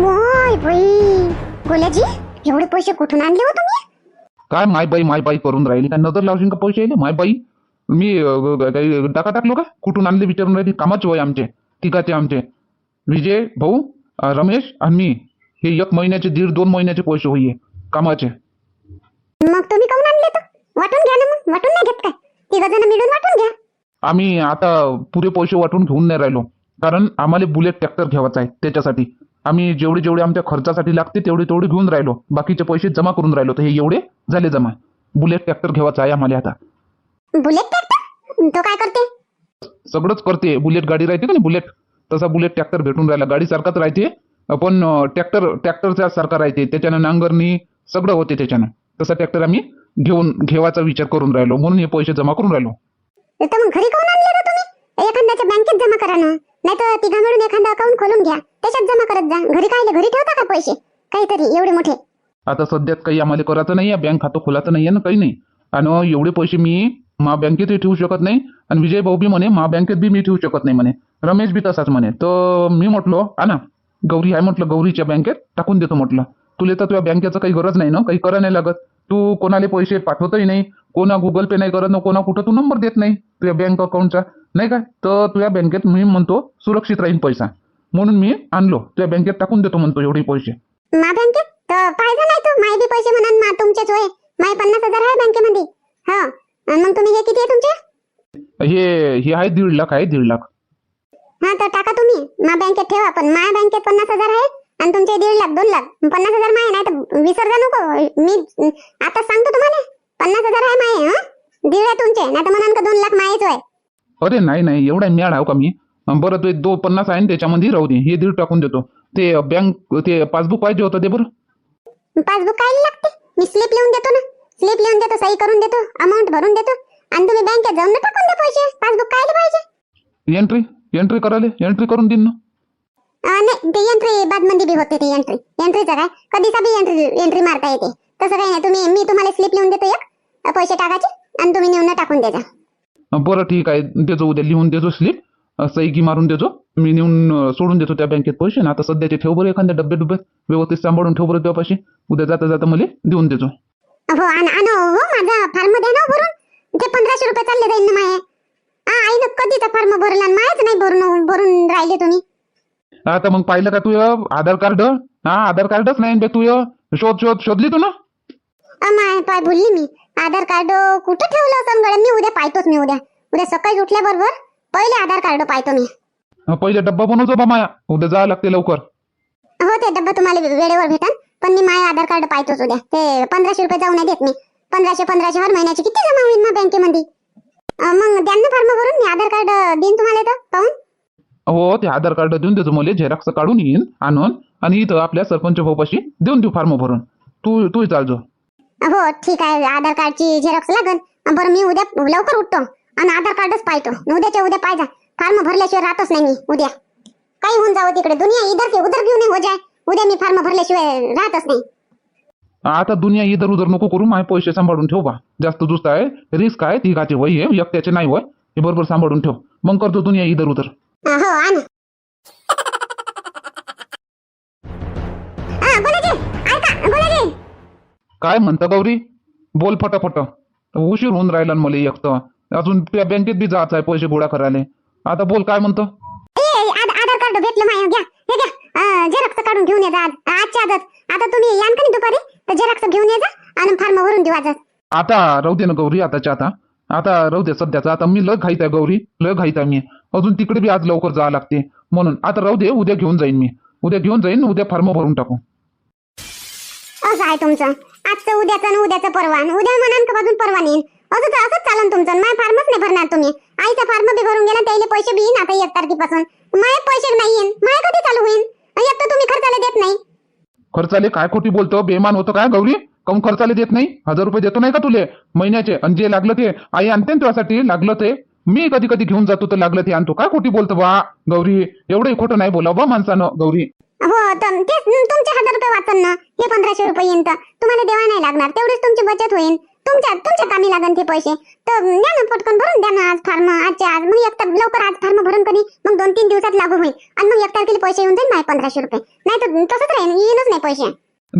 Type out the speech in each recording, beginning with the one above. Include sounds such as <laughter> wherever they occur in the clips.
मोय बाई. गोल्याजी एवढे पैसे कुठून आणले हो तुम्ही? काय माय बाई माय बाई करून राहिली? काय नजर लावशील का पैसे आले माय बाई मी अं, ग- ग- काही टाका टाकलो का? कुठून आणले विचारून राहिली? कामाचे वय आमचे तिघाचे आमचे. विजय भाऊ अं, रमेश आणि मी. हे एक महिन्याचे दीड दोन महिन्याचे पैसे होईये कामाचे. मग तुम्ही काऊन आणले तर? वाटून घ्या ना मग वाटून नाही घेत काय? तिघ जण मिळून वाटून घ्या. आम्ही आता पुरे पैसे वाटून घेऊन नाही राहिलो. कारण आम्हाला बुलेट ट्रॅक्टर घ्यावाचा आहे त्याच्यासाठी. आम्ही जेवढे जेवढे आमच्या खर्चासाठी लागते तेवढे तेवढे घेऊन राहिलो. बाकीचे पैसे जमा करून राहिलो. तर हे एवढे झाले जमा. बुलेट ट्रॅक्टर घ्यावाचा आहे आम्हाला आता. Bullet tractor? तो काय करते? सगळंच करते. बुलेट गाडी राहते का नाही? बुलेट. तसा बुलेट ट्रॅक्टर भेटून राहिला. गाडी सारखाच राहते. पण ट्रॅक्टर ट्रॅक्टरच्या सारखा राहते. त्याच्यानं नांगरणी सगळं होते त्याच्यानं. तसा ट्रॅक्टर आम्ही घेऊन घेवायचा विचार करून राहिलो. म्हणून हे पैसे जमा करून राहिलो. तर मग घरी काऊन आणले तुम्ही? एखाद्याच्या बँकेत जमा करा ना नाही तर तिघा मिळून एखादा अकाउंट खोलून घ्या. त्याच्यात जमा करत जा. घरी काय घरी ठेवता का पैसे? काहीतरी एवढे मोठे. आता सध्यात काही आम्हाला करायचं नाही बँक खातं खोलायचं नाही ना काही नाही. आणि एवढे पैसे मी मा बँकेतही ठेवू शकत नाही. आणि विजय भाऊ बी म्हणे मा बँकेत बी मी ठेवू शकत नाही म्हणे. रमेश बी तसाच म्हणे. तर मी म्हटलो ना गौरी आहे म्हटलं गौरीच्या बँकेत टाकून देतो म्हटलं. तुला तर तुझ्या बँकेचं काही गरज नाही ना? काही करा नाही लागत. तू कोणाला पैसे पाठवतही नाही. कोणा गुगल पे नाही करत ना कोणा कुठं तू नंबर देत नाही तुझ्या बँक अकाउंटचा. नाही काय तर तुझ्या बँकेत मी म्हणतो सुरक्षित राहील पैसा. म्हणून मी आणलो. तुझ्या बँकेत टाकून देतो म्हणतो एवढे पैसे. मा बँकेत? तर पाहिजे नाही तो. माय बी पैसे म्हणा मा तुमचेच होय. माय पन्नास हजार आहे बँकेमध्ये. हा. आणि मग तुम्ही हे किती आहे तुमचे? हे हे आहे दीड लाख आहे दीड लाख. हा तर टाका तुम्ही. मा बँकेत ठेवा पण माय बँकेत पन्नास हजार आहे आणि तुमचे दीड लाख दोन लाख. पन्नास हजार माय नाही तर विसर्जा नको. मी आता सांगतो तुम्हाला. पन्नास हजार आहे माय हा? दीड आहे तुमचे नाही तर म्हणाल का दोन लाख मायच होय. अरे नाही नाही. एवढा आहो का मी? बरं ते दो पन्नास आहे ना त्याच्यामध्ये राहू दे हे दीड टाकून देतो. ते बँक ते पासबुक पाहिजे होतं ते बरं? पासबुक काय लागते? मी स्लिप लिहून देतो ना. स्लिप लिहून देतो सही करून देतो अमाऊंट भरून देतो. आणि तुम्ही बँकेत जाऊन ना टाकून द्या पैसे. पासबुक काय पाहिजे? एंट्री एंट्री करायला? एंट्री करून देईन ना. अं, नाही ते एंट्री बादमध्ये बी होते ती एंट्री एंट्रीचं काय? कधीचा बी एंट्री एंट्री मारता येते. तसं काही नाही तुम्ही मी तुम्हाला स्लिप लिहून देतो एक पैसे टाकायचे आणि तुम्ही नेऊन टाकून द्यायचा बरं ठीक आहे. देतो उद्या लिहून देतो स्लिप सही की मारून देतो. मी नेऊन सोडून देतो त्या बँकेत पैसे. ना आता सध्याचे ठेव बरं एखाद्या डब्बे डुब्बे व्यवस्थित सांभाळून ठेव बरं पैसे उद्या जाता जाता मला देऊन देतो. हो आण आण हो माझा फार्म द्या ना भरून. ते पंधराशे रुपये चालले जाईल ना माये. आईनं कधीचा फार्म भरला मायच नाही भरून भरून राहिले तुम्ही. आता मग पाहिलं का तू आधार कार्ड? हा आधार कार्डच नाही बे तू शोध शोध शोधली तू ना? माय पाय भुलली मी. आधार कार्ड कुठं ठेवलं असं मी उद्या पाहतोच मी उद्या. उद्या सकाळी उठल्याबरोबर पहिले आधार कार्ड पाहतो मी. अं, पहिले डब्बा बनवतो बा माया. उद्या जावं लागते लवकर. हो ते डब्बा तुम्हाला वेळेवर भेटन पण मी माझे आधार कार्ड पाहतोच उद्या. ते पंधराशे रुपये जाऊ नाही देत मी. पंधराशे पंधराशे हर महिन्याचे किती जमा होईल ना बँकेमध्ये? अं, मग द्या ना फार्म भरून मी आधार कार्ड देईन तुम्हाला तर पाहून. हो ते आधार कार्ड देऊन देतो मला. झेरॉक्स काढून येईन आणून आणि इथं आपल्या सरपंच भाऊपाशी देऊन देऊ फॉर्म भरून. तू तू चालजो. हो ठीक आहे. आधार कार्डची झेरॉक्स लागन. अं, बरं मी उद्या लवकर उठतो. आणि आधार कार्डच पाहतो. उद्याच्या उद्या पाहिजे फार्म भरल्याशिवाय राहतच नाही मी उद्या. काही होऊन जावं तिकडे. दुनिया इधर से उधर घेऊन हो जाय? उद्या मी फार्म भरल्याशिवाय राहतच नाही. आता दुनिया इधर उधर नको करू माझे पैसे सांभाळून ठेव बा. जास्त दुस्त आहे रिस्क आहे तिघाचे वय आहे एकट्याचे नाही वय हे बरोबर सांभाळून ठेव. मग करतो दुनिया इधर उधर. हो आण. काय म्हणता गौरी? बोल फटाफट. उशीर होऊन राहिला मला एक तर. अजून त्या बँकेत बी जायचं आहे पैसे गोळा करायला. आता बोल काय म्हणतं? आधार कार्ड भेटलं माय घ्या हे घ्या झेरॉक्स काढून घेऊन ये. आजच्या आता तुम्ही यान का नाही दुपारी? तर झेरॉक्स घेऊन ये जा आणि फार्म भरून देऊ आजच. आता राहू दे ना गौरी आताच्या आता. आता राहू दे सध्याचं. आता मी लय घाईत आहे गौरी लय घाईत आहे मी. अजून तिकडे बी आज लवकर जावं लागते. म्हणून आता राहू दे उद्या घेऊन जाईन मी. उद्या घेऊन जाईन उद्या फॉर्म भरून टाकू. असं आहे तुमचं. आजचं उद्याचं आणि उद्याचं परवा आणि उद्या म्हणान का बाजून परवा नेईन असं तर असंच चालन तुमचं. माय फार्मच नाही भरणार तुम्ही. आईचा फार्म बी भरून गेला त्याला पैसे बी येईन आता एक तारखेपासून. माय पैसे नाही येईन. माय कधी चालू होईन? एक तर तुम्ही खर्चाला देत नाही. खर्चाले काय खोटी बोलतो? बेमान होतं काय गौरी? काऊन खर्चाले देत नाही? हजार रुपये देतो नाही का तुले? महिन्याचे. आणि जे लागलं ते. आई आणते ना तुझ्यासाठी. लागलं ते. मी कधी कधी घेऊन जातो तर लागलं ते आणतो. काय खोटी बोलतो बा गौरी? एवढंही खोटं नाही बोला बा माणसानं गौरी. हो तर तेच. तुमचे हजार रुपये वाचन ना. हे पंधराशे रुपये येईन तर. तुम्हाला देवा नाही लागणार. तेवढीच तुमची बचत होईल तुमच्या तुमच्या कामी लागन ते पैसे. तर द्या ना पटकन भरून द्या ना आज फार्म आजच्या आज. मग एक तर लवकर आज फार्म भरून कधी मग दोन तीन दिवसात लागू होईल. आणि मग एक तारखेला पैसे येऊन जाईल माझे पंधराशे रुपये. नाही तर तसंच राहील येईनच नाही पैसे.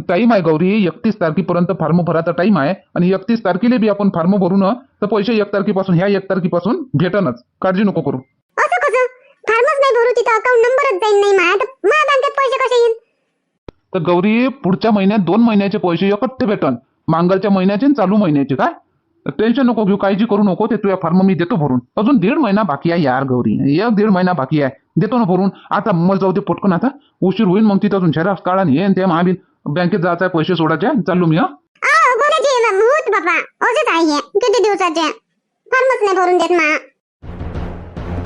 टाईम आहे गौरी एकतीस तारखेपर्यंत फॉर्म भरायचा टाईम आहे. आणि एकतीस तारखेला बी आपण फॉर्म भरू ना तर पैसे एक तारखेपासून ह्या एक तारखेपासून भेटनच. काळजी नको करू. असं कसं? फार्मच नाही भरू तिथं अकाउंट नंबरच जाईल नाही माझ्या तर माझ्या बँकेत पैसे कसे येईल? तर गौरी पुढच्या महिन्यात दोन महिन्याचे पैसे एकट्ठे भेटन. मांगलच्या महिन्याचे आणि चालू महिन्याचे काय? टेन्शन नको घेऊ काळजी करू नको ते तुझ्या फॉर्म मी देतो भरून. अजून दीड महिना बाकी आहे यार गौरी. एक दीड महिना बाकी आहे. देतो ना भरून. आता मला जाऊ दे पटकन आता. उशीर होईल मग तिथं अजून झेरॉक्स काढा आणि हे ते महाबीन बँकेत जायचं आहे पैसे सोडायचे चाललो मी हा? किती दिवसाचे? फॉर्मच नाही भरून देत मा.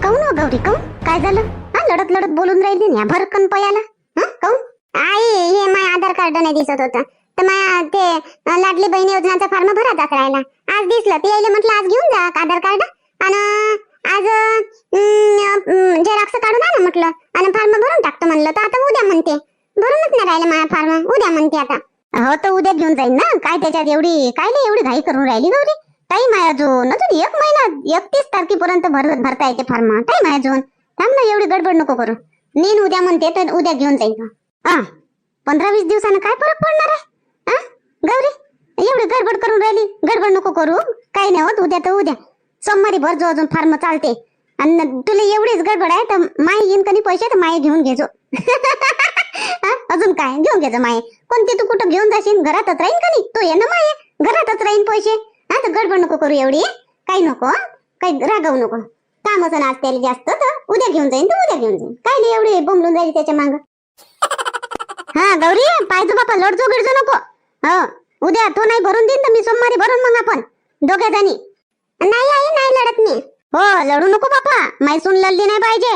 काऊन हो गौरी काऊन? काय झालं? हा लढत लढत बोलून राहिली ना भरकन पयाला. हा काऊन? आई हे माय आधार कार्ड नाही दिसत होतं. तर माझ्या ते अं, लाडली बहीण योजनाचा फॉर्म भरायचाच राहिला. आज दिसलं. ते यायला म्हटलं आज घेऊन जा आधार कार्ड आणि आज झेरॉक्स काढून आलं म्हटलं आणि फॉर्म भरून टाकतो म्हणलं तर आता उद्या म्हणते. भरूनच नाही राहिलं माझ्या फॉर्म उद्या म्हणते आता. हो तर उद्या घेऊन जाईन ना. काय त्याच्यात एवढी काय नाही एवढी घाई करून राहिली गौरी? टाईम आहे अजून अजून एक महिना एकतीस तारखेपर्यंत भर भरता येते फॉर्म टाईम आहे अजून थांब ना एवढी गडबड नको करू. नेन उद्या म्हणते तर उद्या घेऊन जाईन. हा पंधरा वीस दिवसानं काय फरक पडणार आहे? गौरी एवढी गडबड करून राहिली. गडबड नको करू. काही नाही होत उद्या तर उद्या. सोमवारी भर जो अजून फार्म चालते. आणि तुला एवढीच गडबड आहे तर माई येईन कधी पैसे? तर माई घेऊन घेजो. <laughs> अजून काय? घेऊन घ्यायचं माये. कोणती तू कुठं घेऊन जाशील? घरातच राहीन का नाही? ये ना माये. घरातच राहीन पैसे. हा? तर गडबड नको करू एवढी. काही नको काही रागवू नको. काम असं आज त्याला जास्त तर उद्या घेऊन जाईन तर उद्या घेऊन जाईन. काय नाही एवढी बोंबलून जाईल त्याच्या माग. <laughs> हा गौरी पाहिजे बापा लढजो गिडजो नको. हो उद्या तो नाही भरून देईन तर मी सोमवारी भरून मग आपण दोघ्या जणी. नाही आई नाही लढत मी. हो लढू नको बापा माई सून लढली नाही पाहिजे.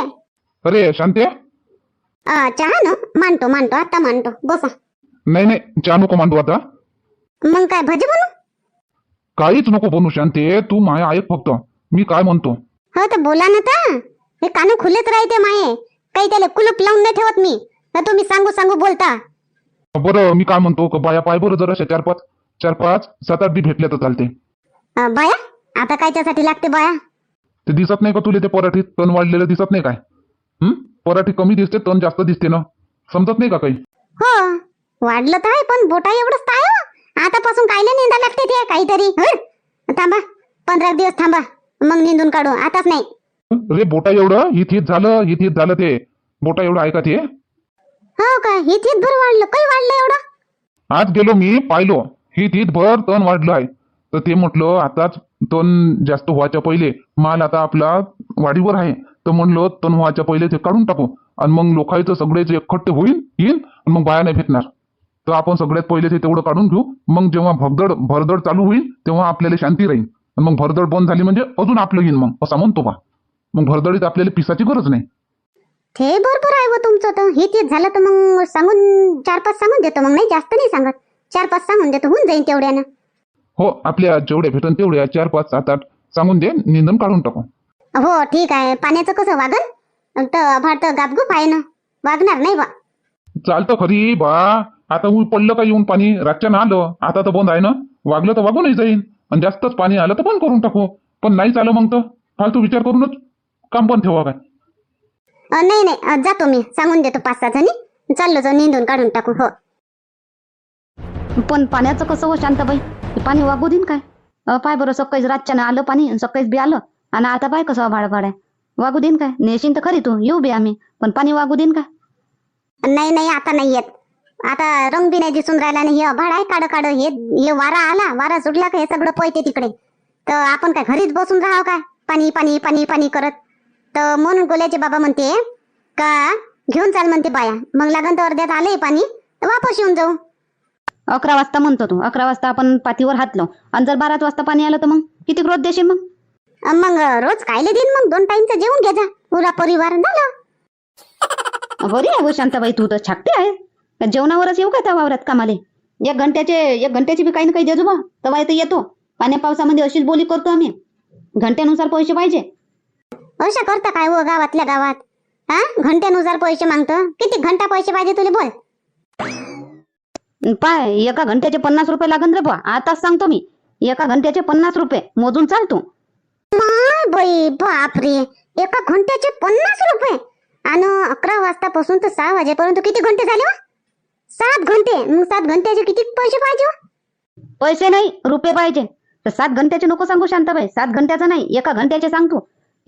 अरे शांते? अं, चहा ना मांडतो मांडतो आता मांडतो बसा. नाही नाही चहा नको मांडू आता. मग काय भजी बनू? काहीच नको बनू शांते तू माया ऐक फक्त मी काय म्हणतो? हो तर बोला ना तर हे कान खुलेच राहते माये काही त्याला कुलूप लावून नाही ठेवत मी तुम्ही सांगू सांगू बोलता. बरं मी काय म्हणतो का बाया पाय बरं जरा चार पाच चार पाच सात आठ बी भेटले तर चालते. अं, बाया आता कायच्यासाठी लागते बाया? ते दिसत नाही का तुला ते पराठीत? तण वाढलेलं दिसत नाही काय? हं? पराठी कमी दिसते तण जास्त दिसते ना? समजत नाही का काही? हो वाढलं तर आहे पण बोटा एवढंच तर आहे हो. आतापासून कायले निंदा लागते ते काहीतरी हं? थांबा पंधरा दिवस थांबा मग निंदून काढू आताच नाही. रे बोटा एवढं हित हित झालं हित हित झालं ते. बोटा एवढं आहे का ते. हो का? हे भर वाढलं. काय वाढलं एवढा? आज गेलो मी पाहिलो. हित हित भर तण वाढलं आहे. तर ते म्हटलं आताच तण जास्त व्हायच्या पहिले माल आता आपला वाढीवर आहे. तर म्हणलं तण व्हायच्या पहिले ते काढून टाकू. आणि मग लोकांचं सगळेच एकखट्टे होईल येईल आणि मग बाया नाही भेटणार. तर आपण सगळ्यात पहिले ते तेवढं काढून घेऊ. मग जेव्हा भगदड भरदड चालू होईल तेव्हा आपल्याला शांती राहील. मग भरदड बंद झाली म्हणजे अजून आपलं येईल मग असा म्हणतो बा. मग भरदडीत आपल्याला पिसाची गरज नाही. ते बरोबर आहे व तुमचं तर. हे तीच झालं तर मग सांगून चार पाच सांगून देतो. मग नाही जास्त नाही सांगत. चार पाच सांगून देतो. होऊन जाईल तेवढ्यानं. हो आपल्या जेवढे भेटन तेवढे चार पाच सात आठ सांगून दे निंदन काढून टाकू. हो ठीक आहे. पाण्याचं कसं वागन? तर भात गापगुप आहे ना. वागणार नाही बा. चालतं खरी बा. आता ऊन पडलं का येऊन पाणी? रातच्या ना आलं. आता तर बंद आहे ना. वागलं तर वागूनही जाईन. आणि जास्तच पाणी आलं तर बंद करून टाकू. पण नाही चालं मग तर? फालतू विचार करूनच काम बंद ठेवा काय? नाही नाही जातो मी. सांगून देतो पाच सहा जणी. चाललो जाऊ निंदून काढून टाकू हो. पण पाण्याचं कसं हो शांताबाई? पाणी वागू देईन काय पाय बरं सकाळीच रातच्यानं आलं पाणी सकाळीच बी आलं. आणि आता पाय कसं भाड भाड आहे? वागू देईन काय? नेशीन तर खरी तू. येऊ बी आम्ही. पण पाणी वागू देईन काय नाही नाही आता नाही येत. आता रंग बी नाही दिसून राहिला नाही हे भाड आहे काढ काढ हे हे वारा आला. वारा सुटला का? हे सगळं पळते तिकडे. तर आपण काय घरीच बसून राहावं काय? पाणी पाणी पाणी पाणी करत. तर म्हणून गोल्याचे बाबा म्हणते का? घेऊन चाल म्हणते बाया. मग लागन तर अर्ध्यात आले पाणी तर वापस येऊन जाऊ. अकरा वाजता म्हणतो तू. अकरा वाजता आपण पातीवर हातलो. आणि जर बाराच वाजता पाणी आलं तर मग? किती रोज देशील मग? अ, मग रोज खायला देईन मग? दोन टाइमचं जेवून घ्यायचा पुरा परिवार झालं. बरी आहे हो शांताबाई तू तर छाकते आहे. जेवणावरच येऊ का त्या वावरात कामाले? एक घंट्याचे एक घंट्याची बी काही ना काही देजो बा तेव्हा इथं येतो. पाण्या पावसामध्ये अशीच बोली करतो आम्ही. घंट्यानुसार पैसे पाहिजे. अशा करता काय हो गावातल्या गावात? हा? घंट्यानुसार पैसे मागतो? किती घंटा पैसे पाहिजे तुला बोल. पाय एका घंट्याचे पन्नास रुपये लागन रे बुवा. आताच सांगतो मी. एका घंट्याचे पन्नास रुपये. मोजून चाल तू. बाई बापरे. एका घंट्याचे पन्नास रुपये? आणि अकरा वाजतापासून तर सहा वाजेपर्यंत किती घंटे झाले हो? सात घंटे. मग सात घंट्याचे किती पैसे पाहिजे हो? पैसे नाही रुपये पाहिजे. तर सात घंट्याचे नको सांगू शांताबाई. सात घंट्याचा नाही एका घंट्याचे सांग तू.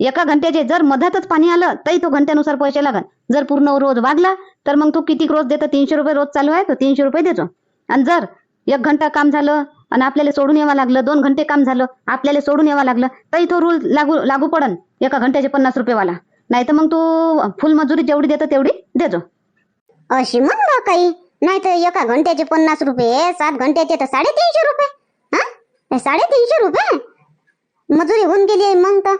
एका घंट्याचे जर मधातच पाणी आलं तरी तो घंट्यानुसार पैसे लागल जर पूर्ण रोज वागला तर मग तू किती रोज देतो? तीनशे रुपये रोज चालू आहे तर तीनशे रुपये देतो. आणि जर एक घंटा काम झालं आणि आपल्याला सोडून यावं लागलं दोन घंटे काम झालं आपल्याला सोडून यावं लागलं तरी तो रूल लागू लागू पडन एका घंट्याचे पन्नास रुपयेवाला. नाही तर मग तू फुल मजुरी जेवढी देतो तेवढी देतो. अशी मग काही? नाही तर एका घंट्याचे पन्नास रुपये सात घंट्याचे तर साडेतीनशे रुपये. हा? साडेतीनशे रुपये? मजुरी होऊन गेली आहे मग तर.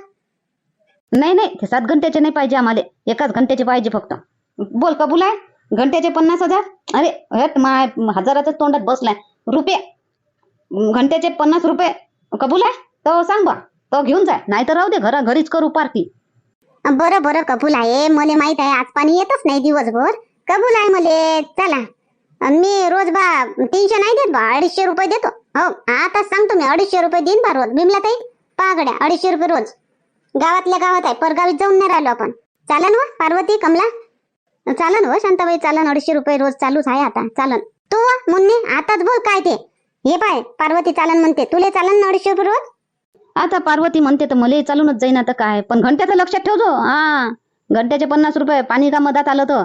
नाही नाही ते सात घंट्याचे नाही पाहिजे आम्हाला. एकाच घंट्याचे पाहिजे फक्त. बोल कबूल आहे घंट्याचे पन्नास हजार? अरे हट माय हजाराच्या तोंडात बसलाय. रुपये. घंट्याचे पन्नास रुपये. कबूल आहे तो सांग बा. तो घेऊन जाय नाही तर राहू दे घरा घरीच करू पार्टी. बरं बरं कबूल आहे मला माहीत आहे आज पाणी येतच नाही दिवसभर. कबूल आहे मले? चला. अन मी रोज बा तीनशे नाही देत बा अडीचशे रुपये देतो. हो आता सांगतो मी अडीचशे रुपये देईन बा रोज. बिमला ताई पागड्या अडीचशे रुपये रोज. गावातल्या गावात आहे. परगावीत जाऊन नाही राहिलो आपण. चालन व पार्वती कमला. चालन हो शांताबाई चालन. अडीचशे रुपये रोज चालूच आहे आता. चालन. तू व, मुन्नी आताच बोल काय ते. हे पाय पार्वती चालन म्हणते. तुले चालन ना अडीचशे रुपये रोज? आता पार्वती म्हणते तर मला चालूनच जाईन आता काय. पण घंट्याचं लक्षात ठेवतो हा घंट्याचे पन्नास रुपये पाणी का मधात आलं तर?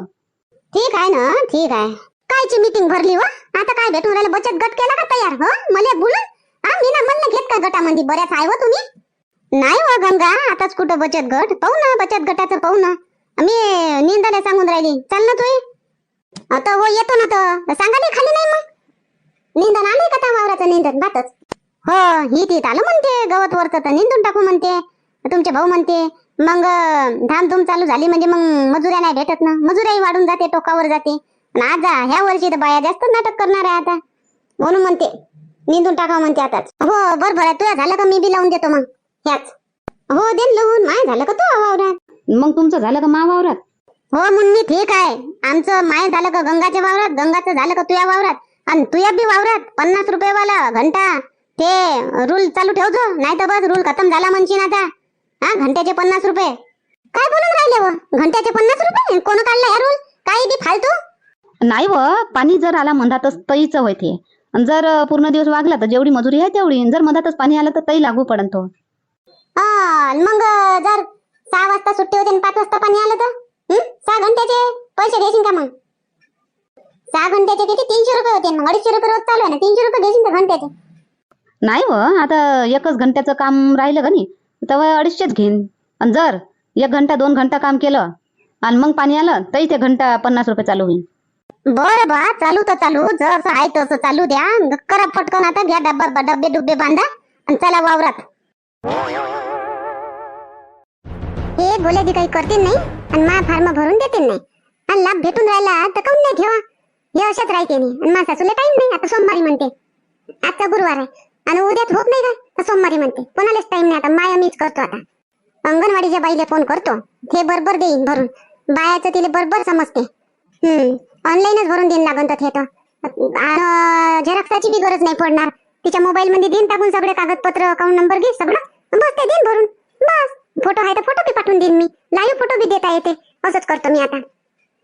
ठीक आहे ना ठीक आहे. कायची मीटिंग भरली व आता काय भेटून राहिलं? बचत गट केला का तयार? हो मला बोलून? हा मी ना म्हणलं घेत का गटामध्ये बऱ्याच आहे व तुम्ही. नाही व गंगा आताच कुठं बचत गट? पाहू ना बचत गटाचं पाहू ना. मी निंदाला सांगून राहिली. चाल ना तू. आता हो येतो ना तर. सांगा नाही खाली नाही मग. निंदन आले का त्या वावराचं निंदन? बातच. हो ही ती आलं म्हणते गवत वरचं तर निंदून टाकू म्हणते. तुमचे भाऊ म्हणते मग धामधूम चालू झाली म्हणजे मग मजुऱ्या नाही भेटत ना. मजुऱ्याही वाढून जाते टोकावर जाते. आज ह्या वर्षी तर बाया जास्त नाटक करणार आहे आता. म्हणून म्हणते निंदून टाका म्हणते आताच. हो बरोबर आहे तुझ्या झालं का? मी बी लावून देतो मग. ह्याच हो दे लावून. माय झालं का तू वावरात? मग तुमचं झालं का मा वावरात? हो मुन्नी ठीक आहे. आमचं माय झालं का गंगाच्या वावरात? गंगाचं झालं का तुया वावरात? आणि तुया बी वावरात? पन्नास रुपये वाला घंटा. ते रूल चालू ठेवतो नाही तर बस रूल खतम झाला म्हणशील आता. हा घंट्याचे पन्नास रुपये. काय बोलून राहिले व? घंट्याचे पन्नास रुपये? कोण काढला हा रूल? काही बी फालतू? नाही व पाणी जर आला मधातच तईच होय ते. जर पूर्ण दिवस वागला तर जेवढी मजुरी आहे तेवढी. जर मधातच पाणी आलं तर तई लागू पडन तो. हा मग जर सहा वाजता सुट्टी होते आणि पाच वाजता पाणी आलं तर? हं? सहा घंट्याचे पैसे घेशील का मग? सहा घंट्याचे किती? तीनशे रुपये होते. मग अडीचशे रुपये रोज चालू आहे ना. तीनशे रुपये घेशील का घंट्याचे? नाही व. आता एकच घंट्याचं काम राहिलं का नाही? तेव्हा अडीचशेच घेईन. आणि जर एक घंटा दोन घंटा काम केलं आणि मग पाणी आलं तरी ते घंटा पन्नास रुपये चालू होईल. बरं बा चालू तर चालू. जसं आहे तसं चालू द्या. करा पटकन आता. घ्या डब्बा डब्बे डुब्बे बांधा. आणि चला वावरात. काही बोलायची काही करतील नाही आणि मा फार्म भरून देतील नाही. आणि लाभ भेटून राहिला तर काऊन नाही ठेवा? हे अशाच राहते आणि मा सासूला टाइम नाही. आता सोमवारी म्हणते. आजचा गुरुवार आहे. आणि उद्याच होत नाही का तर सोमवारी म्हणते. कोणालाच टाइम नाही. आता माया मीच करतो आता. अंगणवाडीच्या बाईला फोन करतो. ते बरोबर देईन भरून. बायाचं तिला बरोबर समजते. हम्म. ऑनलाईनच भरून देईन लागन तर हे तर. झेरॉक्साची बी गरज नाही पडणार. तिच्या मोबाईल मध्ये देईन टाकून सगळे कागदपत्र अकाउंट नंबर घे सगळं. बस ते देईन भरून. बस. फोटो आहे तर फोटो बी पाठवून देईन मी. लाईव्ह फोटो बी देता येते. असंच करतो मी आता.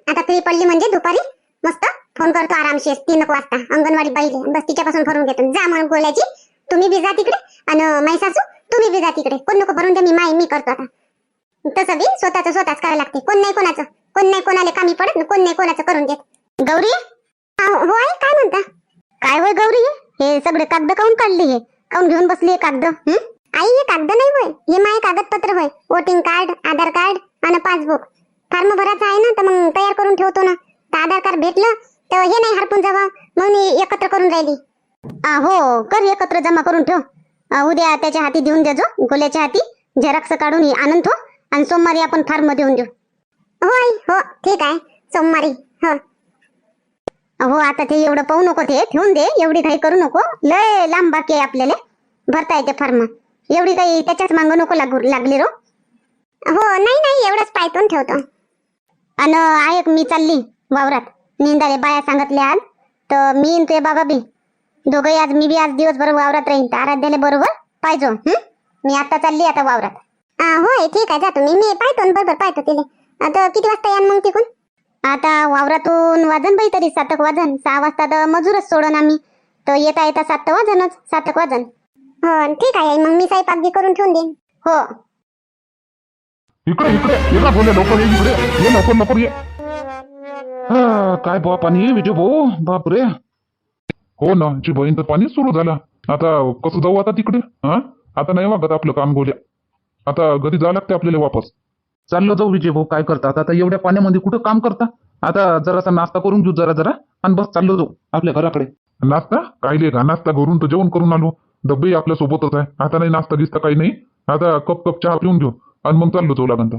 आता फ्री पडली म्हणजे दुपारी मस्त फोन करतो आरामशीर. तीन एक वाजता. अंगणवाडी बाईले. बस तिच्यापासून भरून घेतो. जा म्हणून बोलायची. तुम्ही बी जा तिकडे. आणि माई सासू तुम्ही बी जा तिकडे. कोण नको भरून दे मी माई मी करतो आता. तसं बी स्वतःच स्वतःच करायला लागते. कोण नाही कोणाचं. कोण नाही कोणाला कामी पडत कोण नाही कोणाचं करून देत. गौरी? हो आहे. काय म्हणता? काय होय गौरी? हे सगळे कागद काऊन काढली हे? काऊन घेऊन बसली हे कागद? हम्म आई हे कागद नाही होय? हे माय कागदपत्र होय. वोटिंग कार्ड आधार कार्ड आणि पासबुक फॉर्म भरायचा आहे ना तर मग तयार करून ठेवतो ना. तर आधार कार्ड भेटलं तर हे नाही हरपून जावं. मग मी एकत्र करून राहिली. हो कर एकत्र जमा करून ठेव. उद्या त्याच्या हाती देऊन देजो गोल्याच्या हाती. झेरॉक्स काढून आणून ठेव. आणि सोमवारी आपण फार्म देऊन देऊ. होय हो ठीक आहे. सोमवारी हो. हो आता ते एवढं पाहू नको ते. ठेवून दे एवढी काही करू नको. लय लांब बाकी आहे आपल्याला. भरता येते फार्म एवढी काही त्याच्याच मांग नको लागू लागली रो. हो नाही नाही एवढंच पायतून ठेवतो. अन ऐक मी चालली वावरात. निंदाले बाया सांगितल्या आज. तर मी तुझे बाबा बी. दोघंही आज मी बी आज दिवसभर वावरात राहीन. तर आराध्याला बरोबर पाहिजे? मी आता चालली आता वावरात. आ, होय ठीक आहे जातो मी मी पाहतो बरोबर पाहतो तिले. आता किती वाजता यान मग तिकून? आता वावरातून वाजन बाई तरी सातक वाजन. सहा वाजता तर मजूरच सोडन आम्ही. तर येता येता सात वाजनच सातक वाजन. हो ठीक आहे. मग मी स्वयंपाक बी करून ठेवून देईन. हो. इकडे इकडे. ये ना बोले लवकर ये इकडे. ये लवकर लवकर ये. हा, काय बा पाणी विजय भाऊ? बापरे. हो ना जी बहीण तर पाणी सुरू झालं. आता कसं जाऊ आता तिकडे? हा? आता नाही वागत आपलं काम गोल्या. आता घरी जावं लागते आपल्याला वापस. चाललो जाऊ विजय भाऊ. काय करतात? आता एवढ्या पाण्यामध्ये कुठं काम करता? आता जरासा नाश्ता करून घेऊ जरा जरा. आणि बस चाललो जाऊ आपल्या घराकडे. नाश्ता? काय का? नाश्ता करून तर जेवण करून आलो. डब्बे आपल्या सोबतच आहे. आता नाही नाश्ता गिस्ता काही नाही. आता कप कप चहा पिऊन घेऊ. आणि मग चाललो जाऊ लागन तर.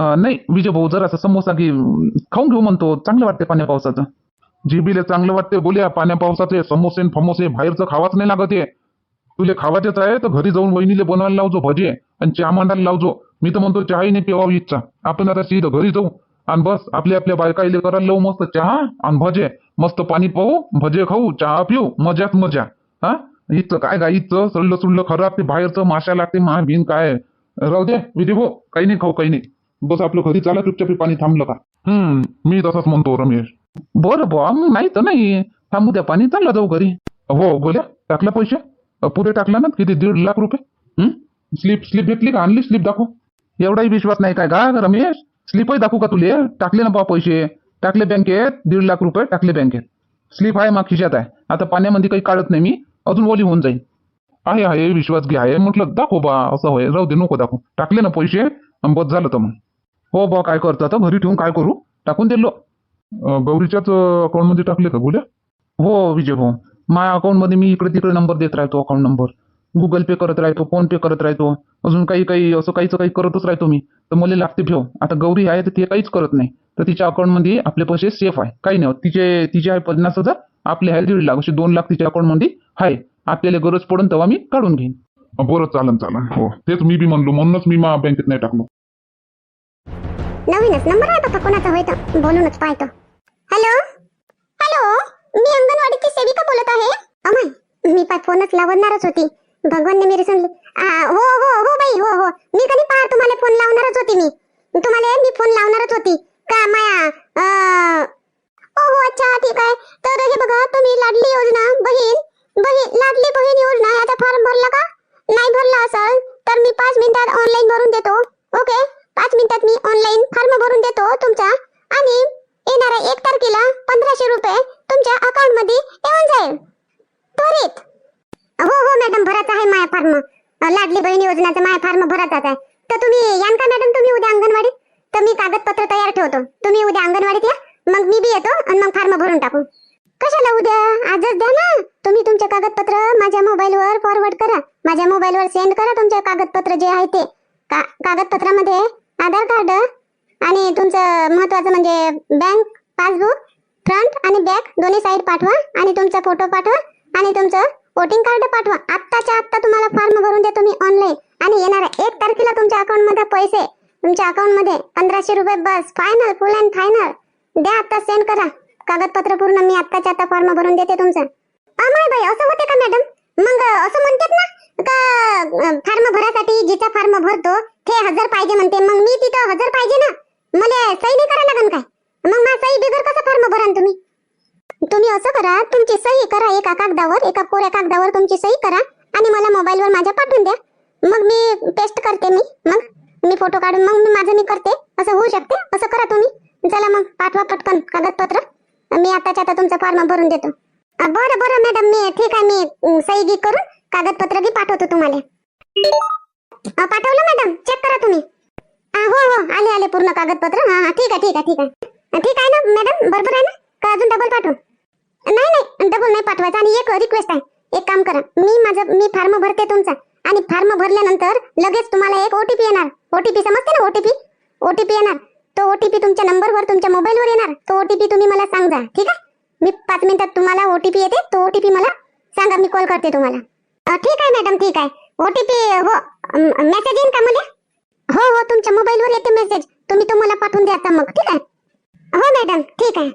अं, नाही विजय भाऊ जरासा समोसा की खाऊन घेऊ म्हणतो. चांगलं वाटते पाण्या पावसाचं. जिबीले चांगलं वाटते बोल्या पाण्या पावसाचे समोसे फमोसे बाहेरचं खावाच नाही लागत आहे तुले खावायचेच आहे तर घरी जाऊन वहिनीले बनवायला लावजो भजे आणि चहा मांडायला लावजो. मी तर म्हणतो चहाही नाही पिवावी इच्छा. आपण आता सीधं घरी जाऊ. आणि बस आपल्या आपल्या बायकाईले करायला लावू मस्त चहा आणि भजे. मस्त पाणी पाहू भजे खाऊ चहा पिऊ. मजाच मजा. हा? इथं काय गा इथं सडलं सुडलं खराब ते बाहेरचं माशा लागते मा बिन काय? राहू दे विधी भाऊ काही नाही खाऊ काही नाही. बस आपलं घरी चाला चुपचापी पाणी थांबलं का? हम्म मी तसंच म्हणतो रमेश. बरं बुवा मग नाही तर नाही. थांबू द्या पाणी चाललं जाऊ घरी. हो बोल्या टाकला पैसे? पुरे टाकला ना किती दीड लाख रुपये? हम्म? स्लिप स्लिप घेतली का? आणली स्लिप दाखव. एवढाही विश्वास नाही काय का रमेश? स्लिपही दाखवू का तुले? टाकले ना बा पैसे. टाकले बँकेत दीड लाख रुपये टाकले बँकेत. स्लिप आहे मग खिशात आहे. आता पाण्यामध्ये काही काढत नाही मी. अजून ओली होऊन जाईल आहे आहे विश्वास घे आहे. म्हटलं दाखव बा असं होय. राहू दे नको दाखव. टाकले ना पैसे बस झालं तर मग. हो बा काय करतो आता घरी ठेवून काय करू? टाकून दिलो. गौरीच्याच अकाउंटमध्ये टाकले का? बोल्या हो विजय भाऊ. माझ्या अकाउंटमध्ये मी इकडे तिकडे नंबर देत राहतो अकाउंट नंबर गुगल पे करत राहतो फोन पे करत राहतो. अजून काही काही असं काहीच काही करतच राहतो मी. तर मला लागते ठेव. आता गौरी आहे तर ते काहीच करत नाही. तर तिच्या अकाउंटमध्ये आपले पैसे सेफ आहे. काही नाही. तिचे तिचे आहे पन्नास हजार आपले आहे दीड लाख. असे दोन लाख तिच्या अकाउंटमध्ये आहे. आपल्याला गरज पडून तेव्हा मी काढून घेईन. बरं चालन चालन. हो. तेच मी बी म्हणलो. म्हणूनच मी मा बँकेत नाही टाकलो. नवीनच नंबर आहे बाबा कोणाचा होय तर बोलूनच पाहतो. हॅलो हॅलो मी अंगणवाडीची सेविका बोलत आहे. अमय मी पाय फोनच लावणारच होती. भगवानने मी रिसनली हो हो हो बाई हो हो. मी कधी पहा तुम्हाला फोन लावणारच होती मी. तुम्हाला मी फोन लावणारच होती. का माया ओ हो अच्छा ठीक आहे. तर हे बघा तुम्ही लाडली योजना बहीण बहीण लाडली बहीण योजना याचा फॉर्म भरला का? नाही भरला असेल तर मी पाच मिनिटात ऑनलाईन भरून देतो. ओके पाच मिनिटात मी ऑनलाईन फॉर्म भरून देतो तुमचा. आणि येणाऱ्या एक तारखेला पंधराशे रुपये तुमच्या अकाउंटमध्ये येऊन जाईल. त्वरित. हो हो मॅडम भराचा आहे माया फार्म. लाडली बहीण योजनाचा माया फार्म भराचाच आहे. तर तुम्ही यान का मॅडम तुम्ही उद्या अंगणवाडीत? तर मी कागदपत्र तयार ठेवतो. तुम्ही उद्या अंगणवाडीत या मग मी बी येतो आणि मग फार्म भरून टाकू. कशाला उद्या? आजच द्या ना. तुम्ही तुमचे कागदपत्र माझ्या मोबाईलवर फॉरवर्ड करा. माझ्या मोबाईलवर सेंड करा तुमचे कागदपत्र जे आहे ते. का कागदपत्रामध्ये आधार कार्ड आणि तुमचं महत्वाचं म्हणजे बँक पासबुक फ्रंट आणि बॅक दोन्ही साईड पाठवा आणि तुमचा फोटो पाठवा आणि तुमचं वोटिंग कार्ड पाठवा. आत्ताच्या आत्ता तुम्हाला फॉर्म भरून देतो मी ऑनलाईन आणि येणाऱ्या एक तारखेला तुमच्या अकाउंटमध्ये पैसे. तुमच्या अकाउंटमध्ये पंधराशे रुपये बस. फायनल फुल अँड फायनल द्या आता सेंड करा. कागदपत्र पूर्ण मी आत्ताच्या आता फॉर्म भरून देते तुमचं. अमाय बाई असं होते का मॅडम मग असं म्हणतात ना का फॉर्म भरासाठी जिचा फॉर्म भरतो ते हजार पाहिजे म्हणते. मग मी तिथं हजार पाहिजे ना? मला सही नाही करायला लागन काय? मग माझा सही बिगर कसा फॉर्म भरान तुम्ही? तुम्ही असं करा तुमची सही करा एका कागदावर एका कोऱ्या कागदावर तुमची सही करा आणि मला मोबाईलवर माझ्या पाठवून द्या. मग मी पेस्ट करते मी मग मी फोटो काढून मग मी माझं मी करते. असं होऊ शकते असं करा तुम्ही. चला मग पाठवा पटकन कागदपत्र. मी आताच्या आता तुमचा फॉर्म भरून देतो. बरं बरं मॅडम मी ठीक आहे मी सही गी करून कागदपत्र बी पाठवतो तुम्हाला. पाठवलं मॅडम चेक करा तुम्ही. हो हो आले आले पूर्ण कागदपत्र. हा हा ठीक आहे ठीक आहे ठीक आहे. ठीक आहे ना मॅडम बरोबर आहे ना? का अजून डबल पाठवू? नाही नाही. डबल नाही पाठवायचं. आणि एक रिक्वेस्ट आहे. एक काम करा. मी माझं मी फॉर्म भरते तुमचा. आणि फॉर्म भरल्यानंतर लगेच तुम्हाला एक ओटीपी येणार. ओटीपी समजते ना ओटीपी ओटीपी येणार. तो ओटीपी तुमच्या नंबरवर तुमच्या मोबाईलवर येणार. तो ओटीपी तुम्ही मला सांगा. ठीक आहे? मी पाच मिनिटात तुम्हाला ओटीपी येते. तो ओटीपी मला सांगा. मी कॉल करते तुम्हाला. ठीक आहे मॅडम ठीक आहे. ओटीपी हो. मेसेज येईन का मला? हो हो. तुमच्या मोबाईलवर येते मेसेज तुम्ही तो मला पाठवून द्या मग. ठीक आहे? हो मॅडम ठीक आहे.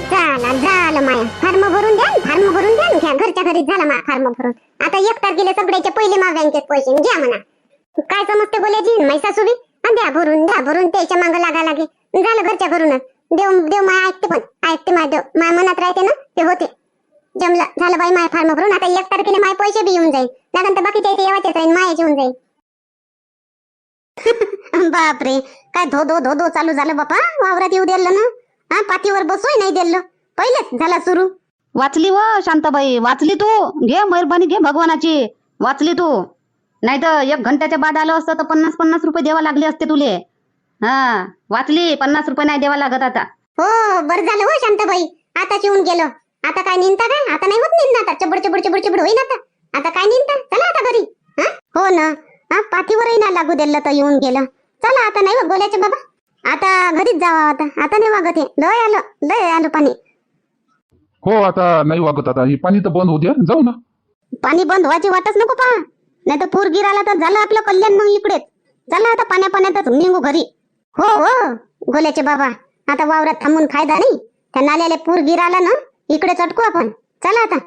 झाला झालं माया. फार्म भरून द्या फार्म भरून द्या घ्या घरच्या घरीच झाला मा फार्म भरून. आता एक तारखेला सगळ्याच्या पहिले मा बँकेत पैसे घ्या म्हणा. काय समजते बोलायची मै सासूबी? द्या भरून द्या भरून त्याच्या मागं लागा लागे. झालं घरच्या घरूनच. देव देव माय ऐकते पण ऐकते माय देव. माय मनात राहते ना ते होते. जमलं झालं बाई माय फार्म भरून आता एक तारखेला माय पैसे बी येऊन जाईल लागन तर बाकीच्या इथे येवायचेच राहील मायाचे येऊन जाईल <laughs> बापरे काय धो धो धो धो चालू झालं बापा. वावरात येऊ दिलं ना. हा पाठीवर बसोय नाही दिलं पहिलेच झाला सुरू. वाचली व शांताबाई वाचली तू? घे मेहरबानी घे भगवानाची. वाचली तू. नाही तर एक घंट्याच्या बाद आलं असतं तर पन्नास पन्नास रुपये द्यावा लागले असते तुले. हा वाचली पन्नास रुपये नाही द्यावा लागत आता. हो बरं झालं हो शांताबाई. आताच येऊन गेलो. आता काय निंता काय आता नाही होत निंदा आता. चबड चबड चबड चबड होईन आता. आता काय निंता चला आता घरी. हा? हो ना. हा पाठीवरही ना लागू दिलं तर येऊन गेलं. चला आता नाही बोलायचं बाबा. आता घरीच जावा आता. आता नाही वागत हे. लय आलं. लय आलं पाणी. हो आता नाही वागत आता. हे पाणी तर बंद होऊ द्या. जाऊ ना. पाणी बंद व्हायची वाटच नको पहा. नाही तर पूर गिराला तर झालं आपलं कल्याण मग इकडेच. चला आता पाण्या पाण्यातच निघू घरी. हो हो. गोल्याचे बाबा. आता वावरात थांबून फायदा नाही. त्या नाल्याला पूर गिराला ना इकडे चटकू आपण. चला आता.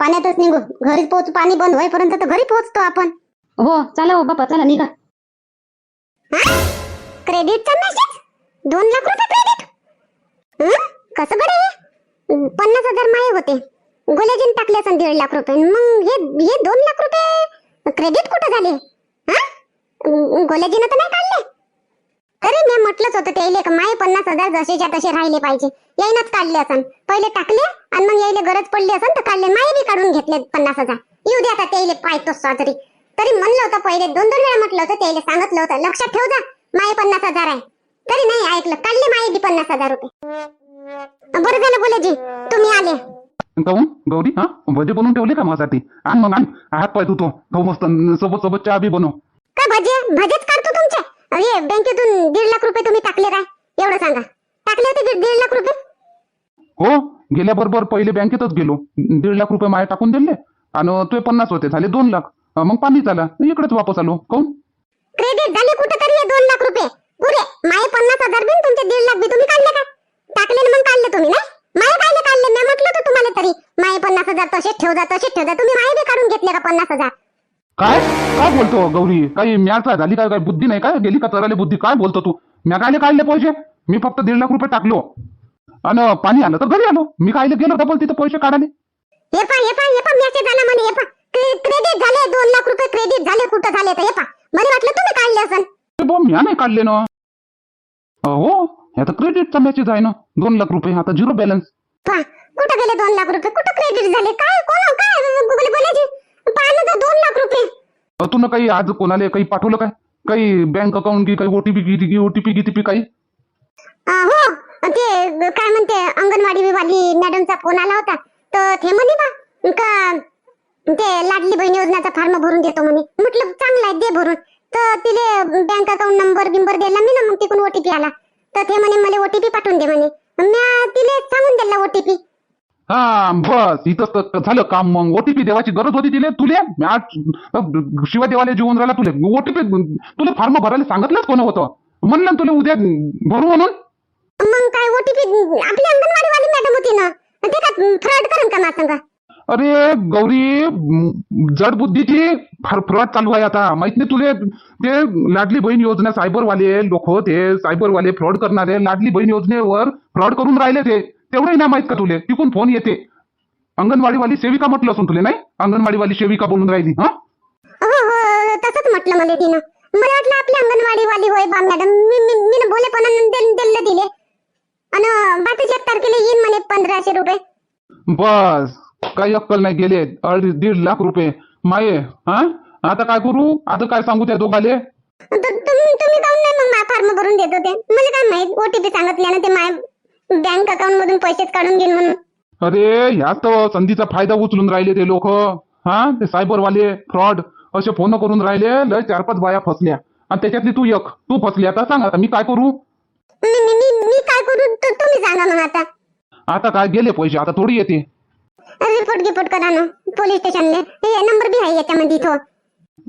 पाण्यातच निघू घरी पोहोच. पाणी बंद होईपर्यंत तर घरी पोहोचतो आपण. हो चला हो बापा. चला निघा. क्रेडिट मेसेज दोन लाख रुपये क्रेडिट हं? कसं गडे पन्नास हजार माये होते. गोल्याजीन टाकले असं दीड लाख रुपये. मग हे हे दोन लाख रुपये क्रेडिट कुठं झाले? हा? गोल्याजीनं तर नाही काढले. अरे मी म्हटलंच होतं त्याले माये पन्नास हजार जसेच्या तसे राहिले पाहिजे. यायनच काढले असन. पहिले टाकले आणि मग यायला गरज पडली असन तर काढले. माये बी काढून घेतले पन्नास हजार. येऊ दे आता त्याले पाहतोच साजरी तरी म्हणलं होतं पहिले दोन दोन वेळा म्हटलं होतं त्याला सांगितलं होतं. लक्षात ठेव जा. माये पन्नास हजार आहे. तरी नाही ऐकलं. काढले माये बी पन्नास हजार रुपये. बरं झालं बोलाजी तुम्ही आले. काहून? गौरी? हा? भजे बनवून ठेवले का माझ्यासाठी? आण मग आण. हात पाय तू तो खाऊ मस्त सोबत सोबत चहा बी बनव. काय भजे? भजेच काढतो तुमचे? अरे बँकेतून दीड लाख रुपये तुम्ही टाकले काय? एवढं सांगा. टाकले होते दीड लाख रुपये? हो गेल्याबरोबर पहिले बँकेतच गेलो. दीड लाख रुपये माया टाकून दिले. आणि ते पन्नास होते झाले दोन लाख. मग पाणी आला इकडेच वापस आलो. काहून? क्रेडिट झाले कुठं तरी दोन लाख रुपये पुरे माये पन्नास हजार बिन तुमचे दीड लाख बी तुम्ही काढले का टाकले ना मग काढले तुम्ही नाही माये काढले काढले मी म्हटलं होतं तुम्हाला तरी माये पन्नास हजार तसेच ठेव जा तसेच ठेव जा तुम्ही माये बी काढून घेतले का पन्नास हजार? काय? काय बोलतो गौरी? काही म्याचा झाली काय काय बुद्धी नाही काय गेली का चराले बुद्धी? काय बोलतो तू? म्या कायले काढले पैसे? मी फक्त दीड लाख रुपये टाकलो. आणि पाणी आलं तर घरी आलो. मी कायले गेलो डबल तिथे पैसे काढाले. हे पा हे पा हे पा मेसेज आला म्हणे हे पा क्रेडिट झाले दोन लाख रुपये क्रेडिट झाले कुठं झाले तर हे पा मला वाटलं तुम्ही काढले असन. ते बो म्या नाही काढले ना. हो आता क्रेडिटचा मॅचेस आहे ना. दोन लाख रुपये आता झिरो बॅलन्स पा कुठं गेले दोन लाख रुपये? कुठं क्रेडिट झाले? काय कोण काय? गुगल बोलायची. पाहिलं तर दोन लाख रुपये. तू काही आज कोणाला काही पाठवलं काय? काही बँक अकाउंट की काही ओटीपी गिटी ओटीपी गिटीपी काही? आ, हो. ते काय म्हणते अंगणवाडी वाली मॅडमचा फोन आला होता. तर ते म्हणे बा का ते लाडली बहीण योजनाचा फॉर्म भरून देतो म्हणे. म्हटलं चांगला आहे दे भरून. तर तिले बँक अकाउंट नंबर बिंबर दिला मी ना मग तिकडून ओटीपी आला. तर ते म्हणे मला ओटीपी पाठवून दे म्हणे. म्या तिले सांगून दिला ओटीपी हा बस. इथं तर झालं काम मग. ओटीपी देवाची गरज होती तिले तुले? आज शिवा देवाला जीवन राहिला तुले. ओटीपी तुला फॉर्म भरायला सांगितलंच कोण होतं? म्हणलं तुला उद्या भरू म्हणून. मग काय ओटीपी आपली अंगणवाडी वाली मॅडम होती ना? ते का फ्रॉड करून का माझ्या संग? अरे गौरी म, जड बुद्धीची फार फ्रॉड चालू आहे आता. माहीत नाही तुले? ते लाडली बहीण योजना सायबरवाले लोक ते सायबरवाले फ्रॉड करणारे लाडली बहीण योजनेवर फ्रॉड करून राहिले ते. तेवढंही नाही माहीत का तुले? तिकून फोन येते. अंगणवाडीवाली सेविका म्हटलं असून तुले नाही? अंगणवाडीवाली सेविका बोलून राहिली हा? हो हो तसंच म्हटलं मला तिनं. मला वाटलं आपली अंगणवाडी वाली होय बा मॅडम. मी मी मी बोलेपणानं दिल दिलं दिले आणि बाकीच्या तारखेला येईन म्हणे पंधराशे रुपये. बस. काही अक्कल नाही गेले. अडीच दीड लाख रुपये. माये हा? आता काय करू? आता काय सांगू त्या दोघाले? तुम्ही काऊन नाही मग फॉर्म भरून देत होते मला काय माहीत? ओटीपी सांगितल्यानं ते माय बँक अकाउंट मधून पैसेच काढून घेईन म्हणून. अरे ह्याच तर संधीचा फायदा उचलून राहिले ते लोक. हा? ते सायबरवाले फ्रॉड असे फोन करून राहिले लय चार पाच बाया फसल्या. आणि त्याच्यातली तू एक. तू फसली आता सांग आता मी काय करू? मी मी मी मी काय करू? तुम्ही सांगा मग आता. आता काय गेले पैसे आता थोडी येते. रिपोर्ट गिपोर्ट करा ना. पोलीस स्टेशनले हे नंबर बी आहे याच्यामध्ये इथं.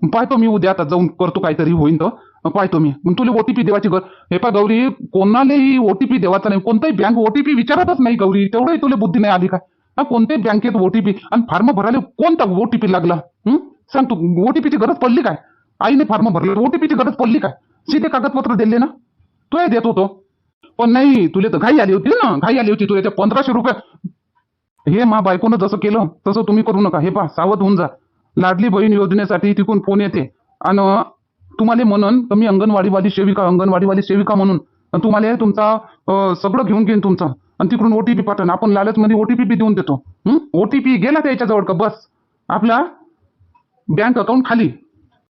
पाहतो मी उद्या आता जाऊन करतो काहीतरी होईन तर. पाहतो मी. मग तुला ओटीपी देवाची गर हे पा गौरी कोणालाही ओटीपी देवाचा नाही. कोणताही बँक ओटीपी विचारतच नाही गौरी. तेवढंही तुला बुद्धी नाही आली काय कोणत्याही बँकेत ओटीपी आणि फार्म भरायला कोणता ओटीपी लागला? सांग तू ओटीपीची गरज पडली काय? आईने फार्म भरले ओटीपीची गरज पडली काय? सीधे कागदपत्र दिले ना? तू हे देत होतो. पण नाही तुला तर घाई आली होती ना? घाई आली होती. तुला पंधराशे रुपये हे मा बायकोनं जसं केलं तसं तुम्ही करू नका. हे पा सावध होऊन जा. लाडली बहीण योजनेसाठी तिकून फोन येते. आणि तुम्हाला म्हणन तर मी अंगणवाडीवाली सेविका अंगणवाडीवाली सेविका म्हणून. आणि तुम्हाला तुमचा सगळं घेऊन घेईन तुमचं. आणि तिकडून ओटीपी पाठवून. आपण लालचमध्ये ओटीपी बी देऊन देतो. ओटीपी गेला त्याच्याजवळ का? बस. आपला बँक अकाउंट खाली.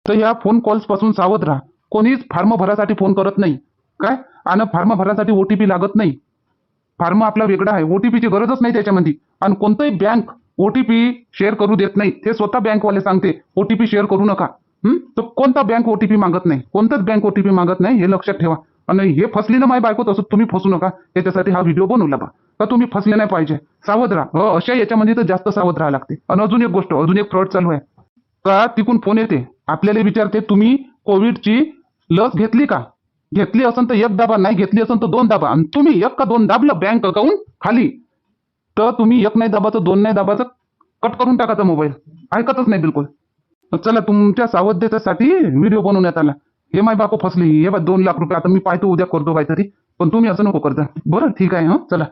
तर या फोन कॉल्सपासून सावध राहा. कोणीच फार्म भरासाठी फोन करत नाही. काय? आणि फार्म भरासाठी ओटीपी लागत नाही. फार्म आपला वेगळा आहे. ओटीपीची गरजच नाही त्याच्यामध्ये. आणि कोणतंही बँक ओटीपी शेअर करू देत नाही. ते स्वतः बँकवाले सांगते ओटीपी शेअर करू नका. तर कोणता बँक ओटीपी मागत नाही? कोणताच बँक ओटीपी मागत नाही? हे लक्षात ठेवा. आणि हे फसली ना माय बायको तसं तुम्ही फसू नका. त्याच्यासाठी हा व्हिडिओ बनवला बा तर तुम्ही फसले नाही पाहिजे? सावध राहा. हो अशा याच्यामध्ये तर जास्त सावध राहा लागते. आणि अजून एक गोष्ट अजून एक फ्रॉड चालू आहे. का तिकून फोन येते? आपल्याला विचारते तुम्ही कोविडची लस घेतली का? घेतली असेल तर एक दाबा नाही घेतली असेल तर दोन दाबा. आणि तुम्ही एक का दोन दाबलं बँक अकाउंट खाली? तर तुम्ही एक नाही दाबाचं दोन नाही दाबाचं कट करून टाकायचा मोबाईल ऐकतच नाही बिलकुल. चला तुमच्या सावधतेसाठी व्हिडिओ बनवण्यात आला. हे माय बापू फसली. हे बा दोन लाख रुपये. आता मी पाहतो उद्या करतो काहीतरी. पण तुम्ही असं नको करता. बरं ठीक आहे हां? चला.